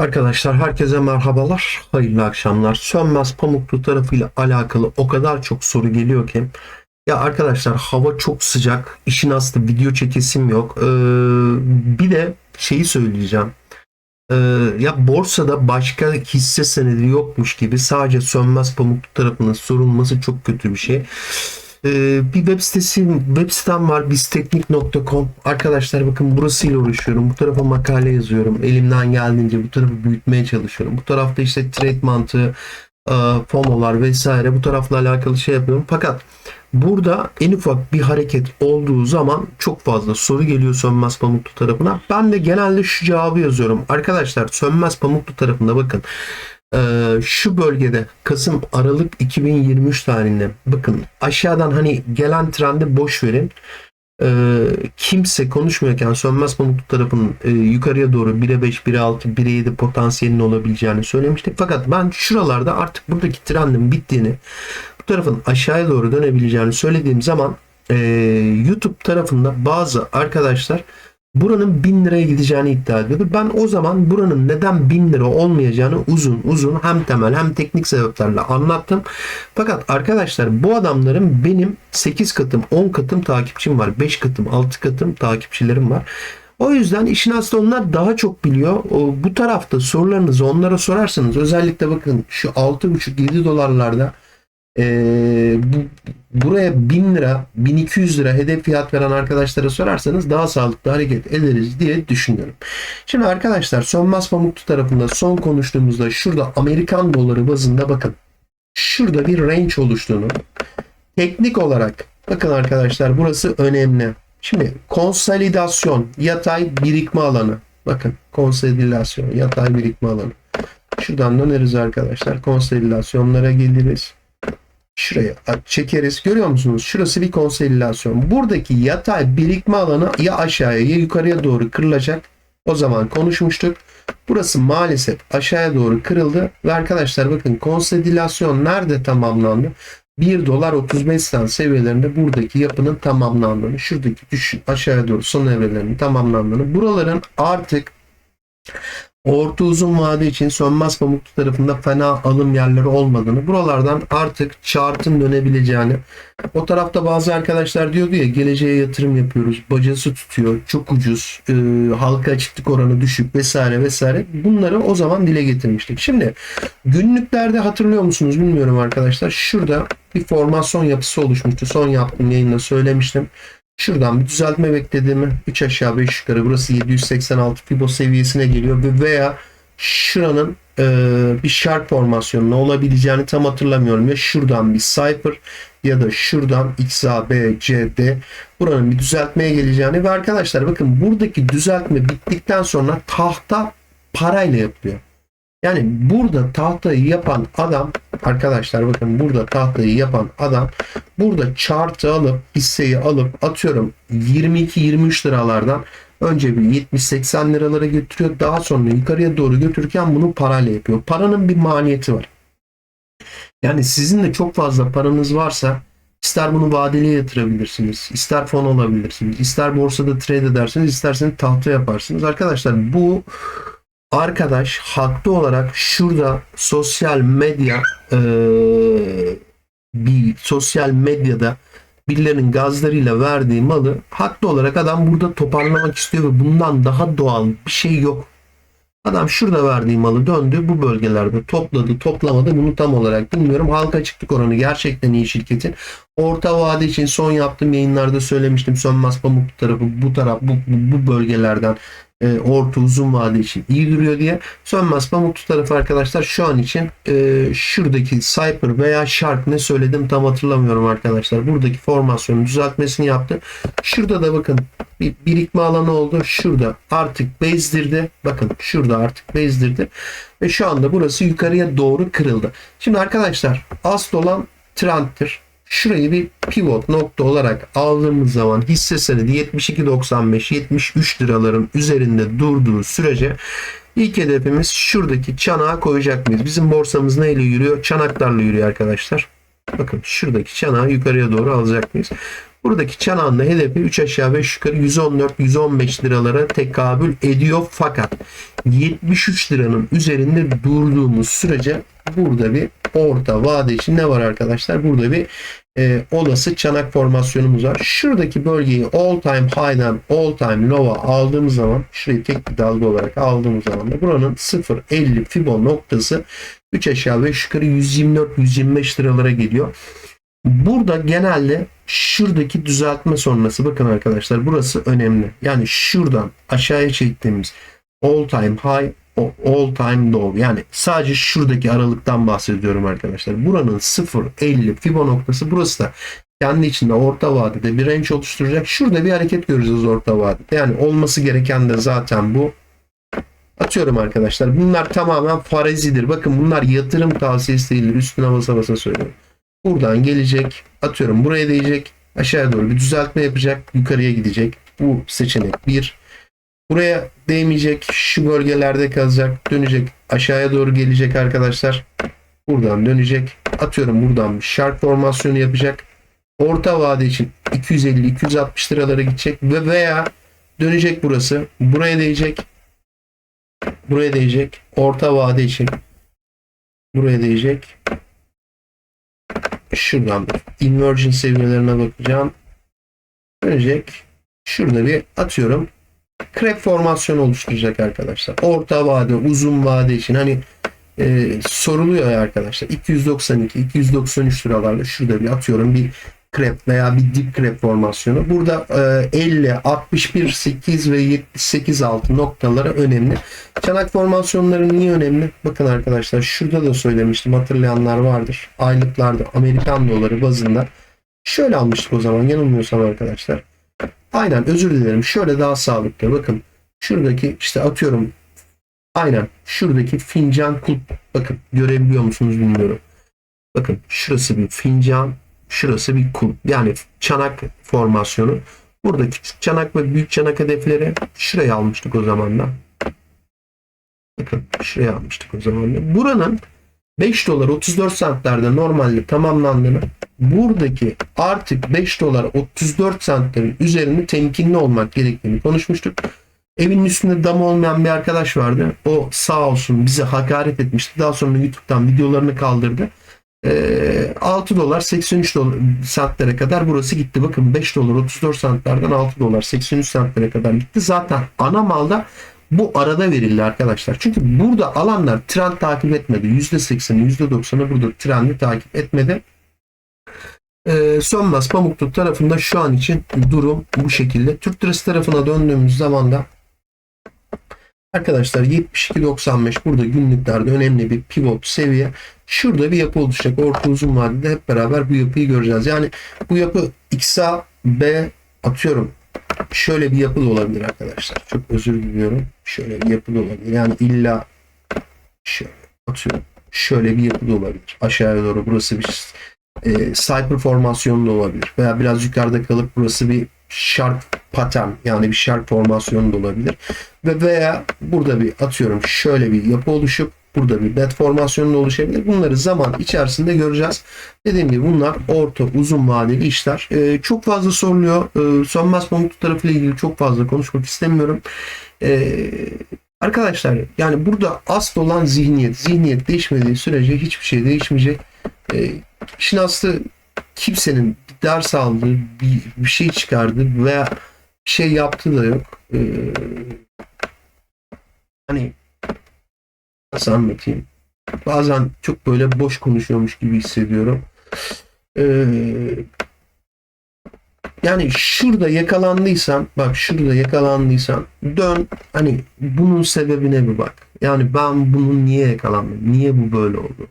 Arkadaşlar herkese merhabalar, hayırlı akşamlar. Sönmez Pamuklu tarafıyla alakalı o kadar çok soru geliyor ki. Ya arkadaşlar hava çok sıcak, işin aslı video çekesim yok. Ee, bir de şeyi söyleyeceğim. Ee, ya borsada başka hisse senedi yokmuş gibi sadece Sönmez Pamuklu tarafının sorulması çok kötü bir şey. Ee, bir web sitesi, web sitem var bizteknik.com. Arkadaşlar bakın burasıyla uğraşıyorum. Bu tarafa makale yazıyorum. Elimden geldiğince bu tarafı büyütmeye çalışıyorum. Bu tarafta işte trade mantığı, e, FOMO'lar vesaire bu tarafla alakalı şey yapıyorum. Fakat burada en ufak bir hareket olduğu zaman çok fazla soru geliyor Sönmez Pamuklu tarafına. Ben de genelde şu cevabı yazıyorum. Arkadaşlar Sönmez Pamuklu tarafında bakın şu bölgede Kasım Aralık 2023 tarihinde bakın aşağıdan hani gelen trendi boş verin. Ee, kimse konuşmuyorken Sönmez Pamuklu tarafının e, yukarıya doğru 1'e 5, 1'e 6, 1'e 7 potansiyelinin olabileceğini söylemiştik. Fakat ben şuralarda artık buradaki trendin bittiğini bu tarafın aşağıya doğru dönebileceğini söylediğim zaman e, YouTube tarafında bazı arkadaşlar buranın 1000 liraya gideceğini iddia ediyordu. Ben o zaman buranın neden 1000 lira olmayacağını uzun uzun hem temel hem teknik sebeplerle anlattım. Fakat arkadaşlar bu adamların benim 8 katım 10 katım takipçim var. 5 katım 6 katım takipçilerim var. O yüzden işin aslı onlar daha çok biliyor. Bu tarafta sorularınızı onlara sorarsanız özellikle bakın şu 6,5-7 dolarlarda ee, bu, buraya 1000 lira 1200 lira hedef fiyat veren arkadaşlara sorarsanız daha sağlıklı hareket ederiz diye düşünüyorum. Şimdi arkadaşlar Sönmez Pamuklu tarafında son konuştuğumuzda şurada Amerikan doları bazında bakın şurada bir range oluştuğunu teknik olarak bakın arkadaşlar burası önemli. Şimdi konsolidasyon yatay birikme alanı bakın konsolidasyon yatay birikme alanı. Şuradan döneriz arkadaşlar. Konsolidasyonlara geliriz. Şuraya çekeriz. Görüyor musunuz? Şurası bir konsolilasyon. Buradaki yatay birikme alanı ya aşağıya ya yukarıya doğru kırılacak. O zaman konuşmuştuk. Burası maalesef aşağıya doğru kırıldı. Ve arkadaşlar bakın konsolilasyon nerede tamamlandı? 1 dolar 35 cent seviyelerinde buradaki yapının tamamlandığını, şuradaki düşün aşağıya doğru son evrelerinin tamamlandığını, buraların artık orta uzun vade için sönmez pamuklu tarafında fena alım yerleri olmadığını, buralardan artık chart'ın dönebileceğini, o tarafta bazı arkadaşlar diyordu ya geleceğe yatırım yapıyoruz, bacası tutuyor, çok ucuz, e, halka açıklık oranı düşük vesaire vesaire. Bunları o zaman dile getirmiştik. Şimdi günlüklerde hatırlıyor musunuz bilmiyorum arkadaşlar. Şurada bir formasyon yapısı oluşmuştu. Son yaptığım yayında söylemiştim. Şuradan bir düzeltme beklediğimi 3 aşağı 5 yukarı. Burası 786 Fibo seviyesine geliyor ve veya şuranın e, bir şart formasyonuna olabileceğini tam hatırlamıyorum. Ya şuradan bir cipher ya da şuradan XA, B, C, D. Buranın bir düzeltmeye geleceğini ve arkadaşlar bakın buradaki düzeltme bittikten sonra tahta parayla yapılıyor. Yani burada tahtayı yapan adam arkadaşlar bakın burada tahtayı yapan adam burada chart'ı alıp hisseyi alıp atıyorum 22-23 liralardan önce bir 70-80 liralara götürüyor. Daha sonra yukarıya doğru götürürken bunu parayla yapıyor. Paranın bir maliyeti var. Yani sizin de çok fazla paranız varsa ister bunu vadeliye yatırabilirsiniz, ister fon alabilirsiniz, ister borsada trade edersiniz, isterseniz tahta yaparsınız. Arkadaşlar bu arkadaş haklı olarak şurada sosyal medya e, bir sosyal medyada birilerinin gazlarıyla verdiği malı haklı olarak adam burada toparlamak istiyor ve bundan daha doğal bir şey yok. Adam şurada verdiği malı döndü bu bölgelerde topladı toplamadı bunu tam olarak bilmiyorum. Halka açıklık oranı gerçekten iyi şirketin. Orta vade için son yaptığım yayınlarda söylemiştim. Sönmez Pamuk tarafı bu taraf bu, bu, bu bölgelerden e, orta uzun vade için iyi duruyor diye. Sönmez Pamuklu tarafı arkadaşlar şu an için e, şuradaki Cyper veya Shark ne söyledim tam hatırlamıyorum arkadaşlar. Buradaki formasyonun düzeltmesini yaptı. Şurada da bakın bir birikme alanı oldu. Şurada artık bezdirdi. Bakın şurada artık bezdirdi. Ve şu anda burası yukarıya doğru kırıldı. Şimdi arkadaşlar asıl olan trendtir. Şurayı bir pivot nokta olarak aldığımız zaman hisse senedi 72.95-73 liraların üzerinde durduğu sürece ilk hedefimiz şuradaki çanağa koyacak mıyız? Bizim borsamız neyle yürüyor? Çanaklarla yürüyor arkadaşlar. Bakın şuradaki çanağı yukarıya doğru alacak mıyız? Buradaki da hedefi 3 aşağı 5 yukarı 114-115 liralara tekabül ediyor. Fakat 73 liranın üzerinde durduğumuz sürece burada bir orta vade için ne var arkadaşlar? Burada bir e, olası çanak formasyonumuz var. Şuradaki bölgeyi all time high'dan all time low'a aldığımız zaman şurayı tek bir dalga olarak aldığımız zaman da buranın 0.50 Fibon noktası 3 aşağı 5 yukarı 124-125 liralara geliyor. Burada genelde şuradaki düzeltme sonrası bakın arkadaşlar burası önemli. Yani şuradan aşağıya çektiğimiz all time high all time low yani sadece şuradaki aralıktan bahsediyorum arkadaşlar. Buranın 0.50 Fibo noktası burası da kendi içinde orta vadede bir range oluşturacak. Şurada bir hareket göreceğiz orta vadede. Yani olması gereken de zaten bu. Atıyorum arkadaşlar. Bunlar tamamen farazidir. Bakın bunlar yatırım tavsiyesi değildir. Üstüne basa basa söylüyorum. Buradan gelecek. Atıyorum buraya değecek. Aşağıya doğru bir düzeltme yapacak. Yukarıya gidecek. Bu seçenek 1. Buraya değmeyecek. Şu bölgelerde kalacak. Dönecek. Aşağıya doğru gelecek arkadaşlar. Buradan dönecek. Atıyorum buradan bir sharp formasyonu yapacak. Orta vade için 250-260 liralara gidecek ve veya dönecek burası. Buraya değecek. Buraya değecek. Orta vade için buraya değecek. Şuradan da inversion seviyelerine bakacağım. Dönecek. Şurada bir atıyorum krep formasyonu oluşturacak arkadaşlar. Orta vade, uzun vade için hani e, soruluyor ya arkadaşlar. 292, 293 liralarla şurada bir atıyorum bir krep veya bir dip krep formasyonu. Burada e, 50, 61, 8 ve 78 altı noktaları önemli. Çanak formasyonları niye önemli? Bakın arkadaşlar şurada da söylemiştim hatırlayanlar vardır. Aylıklarda Amerikan doları bazında şöyle almıştık o zaman yanılmıyorsam arkadaşlar. Aynen özür dilerim. Şöyle daha sağlıklı. Bakın şuradaki işte atıyorum aynen şuradaki fincan kulp. Bakın görebiliyor musunuz bilmiyorum. Bakın şurası bir fincan şurası bir kulp. Yani çanak formasyonu. Burada küçük çanak ve büyük çanak hedefleri şuraya almıştık o zaman da. Bakın şuraya almıştık o zaman da. Buranın 5 dolar 34 centlerde normalde tamamlandığını buradaki artık 5 dolar 34 centlerin üzerinde temkinli olmak gerektiğini konuşmuştuk. Evinin üstünde dam olmayan bir arkadaş vardı. O sağ olsun bize hakaret etmişti. Daha sonra YouTube'dan videolarını kaldırdı. Ee, 6 dolar 83 dolar centlere kadar burası gitti. Bakın 5 dolar 34 centlerden 6 dolar 83 centlere kadar gitti. Zaten ana malda bu arada verildi arkadaşlar. Çünkü burada alanlar trend takip etmedi. %80'i %90'ı burada trendi takip etmedi. Ee, Sönmez Pamuklu tarafında şu an için durum bu şekilde. Türk Lirası tarafına döndüğümüz zaman da arkadaşlar 72.95 burada günlüklerde önemli bir pivot seviye. Şurada bir yapı oluşacak. Orta uzun vadede hep beraber bu yapıyı göreceğiz. Yani bu yapı XA B atıyorum şöyle bir yapı da olabilir arkadaşlar. Çok özür diliyorum. Şöyle bir yapı da olabilir. Yani illa şöyle atıyorum. Şöyle bir yapı da olabilir. Aşağıya doğru burası bir e, cyber formasyonu da olabilir. Veya biraz yukarıda kalıp burası bir sharp pattern yani bir sharp formasyonu da olabilir. Ve veya burada bir atıyorum şöyle bir yapı oluşup burada bir bed formasyonu oluşabilir. Bunları zaman içerisinde göreceğiz. Dediğim gibi bunlar orta uzun vadeli işler. Ee, çok fazla soruluyor. Ee, sönmez pamuklu tarafı ile ilgili çok fazla konuşmak istemiyorum. Ee, arkadaşlar yani burada asıl olan zihniyet. Zihniyet değişmediği sürece hiçbir şey değişmeyecek. Ee, işin aslı kimsenin ders aldığı bir, bir şey çıkardı veya şey yaptığı da yok. Ee, hani nasıl anlatayım? Bazen çok böyle boş konuşuyormuş gibi hissediyorum. Ee, yani şurada yakalandıysan, bak şurada yakalandıysan dön hani bunun sebebine bir bak. Yani ben bunun niye yakalandım? Niye bu böyle oldu?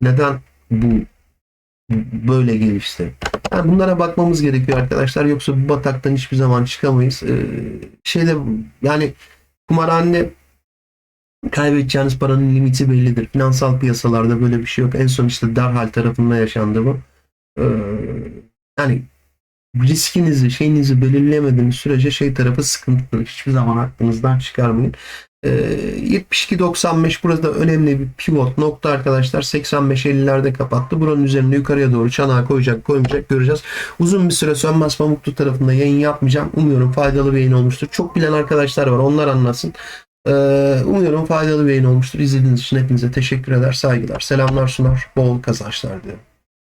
Neden bu böyle gelişti? Yani bunlara bakmamız gerekiyor arkadaşlar. Yoksa bu bataktan hiçbir zaman çıkamayız. Ee, şeyde yani kumarhane kaybedeceğiniz paranın limiti bellidir. Finansal piyasalarda böyle bir şey yok. En son işte derhal tarafında yaşandı bu. Ee, yani riskinizi, şeyinizi belirleyemediğiniz sürece şey tarafı sıkıntılı. Hiçbir zaman aklınızdan çıkarmayın. Ee, 72.95 burada önemli bir pivot nokta arkadaşlar. 85.50'lerde kapattı. Buranın üzerine yukarıya doğru çanağı koyacak, koymayacak göreceğiz. Uzun bir süre Sönmez Pamuklu tarafında yayın yapmayacağım. Umuyorum faydalı bir yayın olmuştur. Çok bilen arkadaşlar var. Onlar anlatsın. Ee, umuyorum faydalı bir yayın olmuştur. İzlediğiniz için hepinize teşekkür eder. Saygılar, selamlar sunar. Bol kazançlar dilerim.